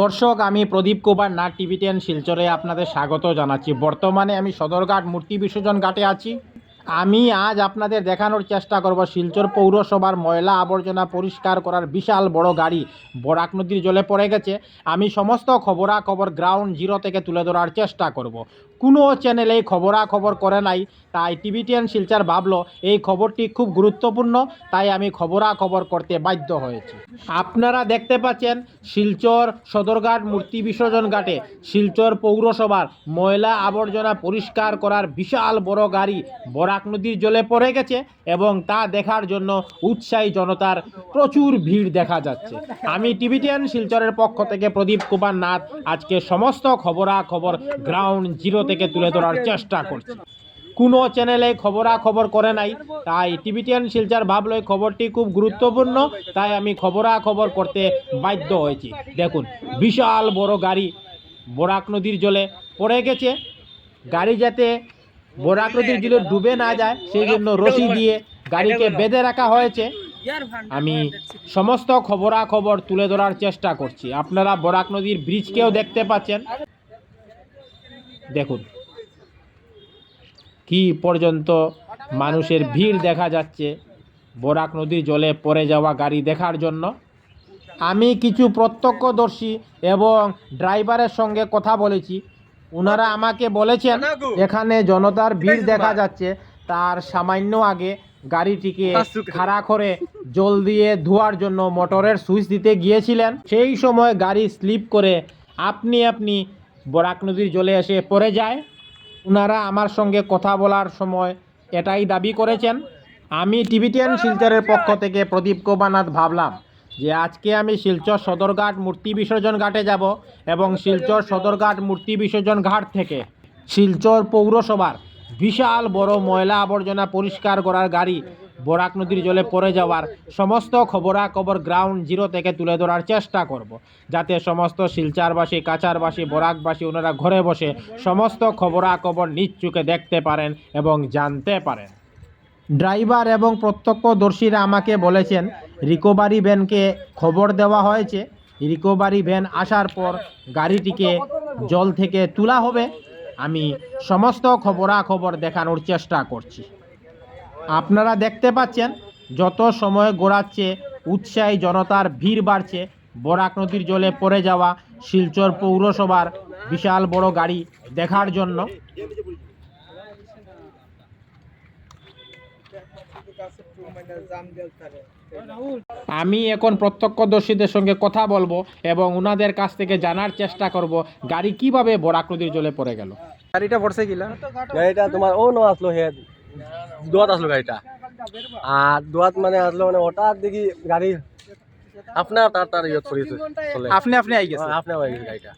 দর্শক, আমি Pradeep Kumar, nut TV ten শিলচরে আপনাদের স্বাগত জানাচ্ছি। বর্তমানে আমি সদরঘাট মূর্তি বিসর্জন ঘাটে আছি। আমি আজ আপনাদের দেখানোর চেষ্টা করব শিলচর পৌরসভার ময়লা আবর্জনা পরিষ্কার করার বিশাল বড় গাড়ি। বরাক নদীর জলে পড়ে গেছে। আমি সমস্ত খবরাখবর গ্রাউন্ড জিরো থেকে তুলে ধরার চেষ্টা করব। কোনো চ্যানেলে খবরাখবর করে নাই। তাই টিভি টেন শিলচর ভাবলো, এই খবরটি খুব গুরুত্বপূর্ণ, তাই আমি খবরাখবর করতে বাধ্য হয়েছি। আপনারা দেখতে পাচ্ছেন শিলচর সদরঘাট মূর্তি বিসর্জন ঘাটে শিলচর পৌরসভার ময়লা আবর্জনা পরিষ্কার করার বিশাল বড় গাড়ি বরাক নদীর জলে পড়ে গেছে এবং তা দেখার জন্য উৎসাহী জনতার প্রচুর ভিড় দেখা যাচ্ছে। আমি টিভি টেন শিলচরের পক্ষ থেকে প্রদীপ কুমার নাথ, আজকে সমস্ত খবরাখবর গ্রাউন্ড জিরো থেকে তুলে ধরার চেষ্টা করছি। কোনো চ্যানেলে খবরাখবর করে নাই। তাই টিভি টেন শিলচার ভাবলো খবরটি খুব গুরুত্বপূর্ণ। তাই আমি খবরাখবর করতে বাধ্য হয়েছি। দেখুন, বিশাল বড় গাড়ি বরাক নদীর জলে পড়ে গেছে। গাড়ি যাতে বরাক নদীর জলে ডুবে না যায়, সেই জন্য রশি দিয়ে গাড়িকে বেঁধে রাখা হয়েছে। আমি সমস্ত খবরাখবর তুলে ধরার চেষ্টা করছি। আপনারা বরাক নদীর ব্রিজকেও দেখতে পাচ্ছেন। দেখুন। কি পর্যন্ত মানুষের ভিড় দেখা যাচ্ছে বরাক নদীর জলে পড়ে যাওয়া গাড়ি দেখার জন্য? আমি কিছু প্রত্যক্ষদর্শী এবং ড্রাইভারের সঙ্গে কথা বলেছি। ওনারা আমাকে বলেছেন এখানে জনতার ভিড় দেখা যাচ্ছে। তার সামান্য আগে গাড়িটিকে খাড়া করে জল দিয়ে ধোয়ার জন্য মোটরের সুইচ দিতে গিয়েছিলেন। সেই সময় গাড়ি স্লিপ করে আপনি আপনি বরাক নদীর জলে এসে পড়ে যায়। ওনারা আমার সঙ্গে কথা বলার সময় এটাই দাবি করেছেন। আমি টিভি টেন শিলচরের পক্ষ থেকে প্রদীপ কোবানাথ ভাবলাম যে আজকে আমি শিলচর সদরঘাট মূর্তি বিসর্জন ঘাটে যাব এবং শিলচর সদরঘাট মূর্তি বিসর্জন ঘাট থেকে শিলচর পৌরসভার বিশাল বড় ময়লা আবর্জনা পরিষ্কার করার গাড়ি বরাক নদীর জলে পড়ে যাওয়ার সমস্ত খবরাখবর গ্রাউন্ড জিরো থেকে তুলে ধরার চেষ্টা করব। যাতে সমস্ত শিলচারবাসী কাচারবাসী বরাকবাসী ওনারা ঘরে বসে সমস্ত খবরাখবর নিজ চোখে দেখতে পারেন এবং জানতে পারেন। ড্রাইভার এবং প্রত্যক্ষদর্শীরা আমাকে বলেছেন, রিকভারি ভ্যানকে খবর দেওয়া হয়েছে। রিকভারি ভ্যান আসার পর গাড়িটিকে জল থেকে তোলা হবে। আমি সমস্ত খবরাখবর দেখানোর চেষ্টা করছি। আপনারা দেখতে পাচ্ছেন যত সময় গড়াচ্ছে উৎসাহী জনতার ভিড় বাড়ছে বরাক নদীর জলে পড়ে যাওয়া শিলচর পৌরসভার বিশাল বড় গাড়ি দেখার জন্য। আমি এখন প্রত্যক্ষদর্শীদের সঙ্গে কথা বলব এবং ওনাদের কাছ থেকে জানার চেষ্টা করব গাড়ি কীভাবে বরাক নদীর জলে পড়ে গেল। গাড়িটা পড়ছে কিলা গাড়িটা তোমার ও ন আসলো হে। দোয়াত আসলো গাড়িটা। আর দোয়াত মানে আসলো মানে হঠাৎ দেখি গাড়ি আপনার তার তার ইয়ে চলে আপনি আপনি আই গেছে। আপনি হয়ে গেছে গাড়িটা।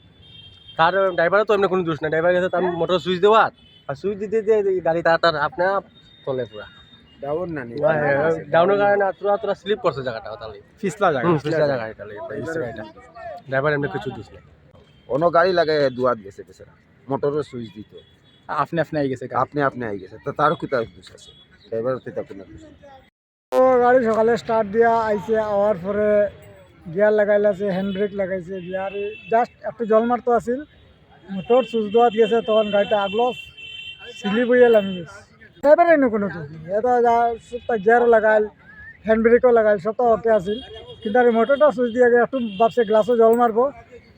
তার ড্রাইভারের তো এমনি কোনো দোষ নাই ড্রাইভার গেছে তার মোটর সুইচ দেওয়া আর সুইচ দিতে দিয়ে গাড়ি তার তার আপনি চলে পুরা। ডাউনের কারণে স্লিপ করছে জায়গাটা তাহলে। পিছলা জায়গা। গাড়িটা গাড়িটা ড্রাইভার এমনি কিছু দোষ নেই। অন্য গাড়ি লাগে দুয়াত গেছে বেচারা। মোটরের সুইচ দিত। আপনি আপনি আই গেছে আপনি আপনি আই গেছে। তো তারও কিতা দোষ আছে? ড্রাইভার কোনো দোষ ও গাড়ি সকালে স্টার্ট দিয়া আইছে আওয়ার পরে গিয়ার লাগাইলাছে হ্যান্ড ব্রেক লাগাইছে গিয়ার জাস্ট একটু জল মারতো আছিল। মোটর সুইচ দেওয়াত গেছে তখন গাড়িটা আগলো সিলি বইয়ে নামি গেছে। ড্রাইভারের এনে কোনো দোষ নেই। এটা যা গিয়ারও লাগাইল হ্যান্ড ব্রেকও লাগাইল সবটা ওকে আছিল। কিন্তু আর মোটরটা সুইচ দিয়ে একটু ভাবছে গ্লাসও জল মারবো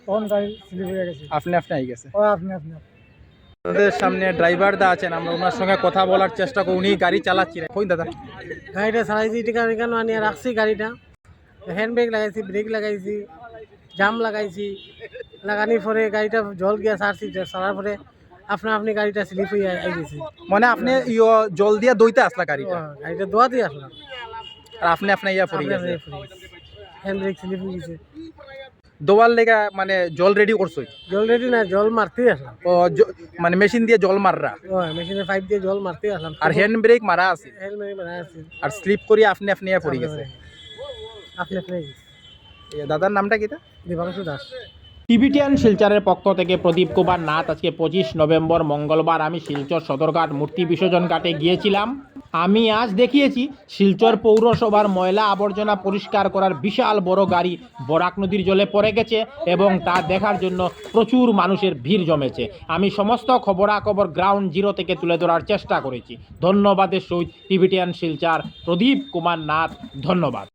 তখন গাড়ি সিলি বইয়ে গেছে। আপনি আপনি আই গেছে। ও আপনি আপনি আমাদের সামনে ড্রাইভার দা আছেন আমরা ওনার সঙ্গে কথা বলার চেষ্টা করি উনি গাড়ি চালাচ্ছিলেন। কই দাদা? গাড়িটা চালাইছি টিকা কেন আনিয়ে রাখছি গাড়িটা? হ্যান্ড ব্রেক লাগাইছি ব্রেক লাগাইছি জাম লাগাইছি লাগানির পরে গাড়িটা জল গিয়া সারছি সারার পরে আপনা আপনি গাড়িটা স্লিপ হয়ে গেছে মানে আপনি ইয়ো জল দিয়ে দইতে আসলা গাড়িটা? গাড়িটা দোয়া দিয়ে আসলাম। আর আপনি আপনি ইয়া পড়ে গেছে। হ্যান্ড ব্রেক স্লিপ হয়ে গেছে। দোয়ার লেগা মানে জল রেডি করছই? জল রেডি না জল মারতেই আসলাম। ও মানে মেশিন দিয়ে জল মাররা? ও মেশিনের পাইপ দিয়ে জল মারতেই আসলাম। আর হ্যান্ড ব্রেক মারা আছে? হেলমেট মারা আছে। আর স্লিপ করি আপনি আপনি পড়ে গেছে? আপনি আপনি দাদার নামটা কিটা দীপাংশু দাস। টিভিটিয়ান শিলচরের পক্ষ থেকে প্রদীপ কুমার নাথ আজকে পঁচিশ নভেম্বর মঙ্গলবার আমি শিলচর সদরঘাট মূর্তি বিসর্জন ঘাটে গিয়েছিলাম। আমি আজ দেখিয়েছি শিলচর পৌরসভার ময়লা আবর্জনা পরিষ্কার করার বিশাল বড় গাড়ি। বরাক নদীর জলে পড়ে গেছে এবং তা দেখার জন্য প্রচুর মানুষের ভিড় জমেছে। আমি সমস্ত খবরাখবর গ্রাউন্ড জিরো থেকে তুলে ধরার চেষ্টা করেছি। ধন্যবাদের সহিত টিভিটিয়ান শিলচার প্রদীপ কুমার নাথ, ধন্যবাদ।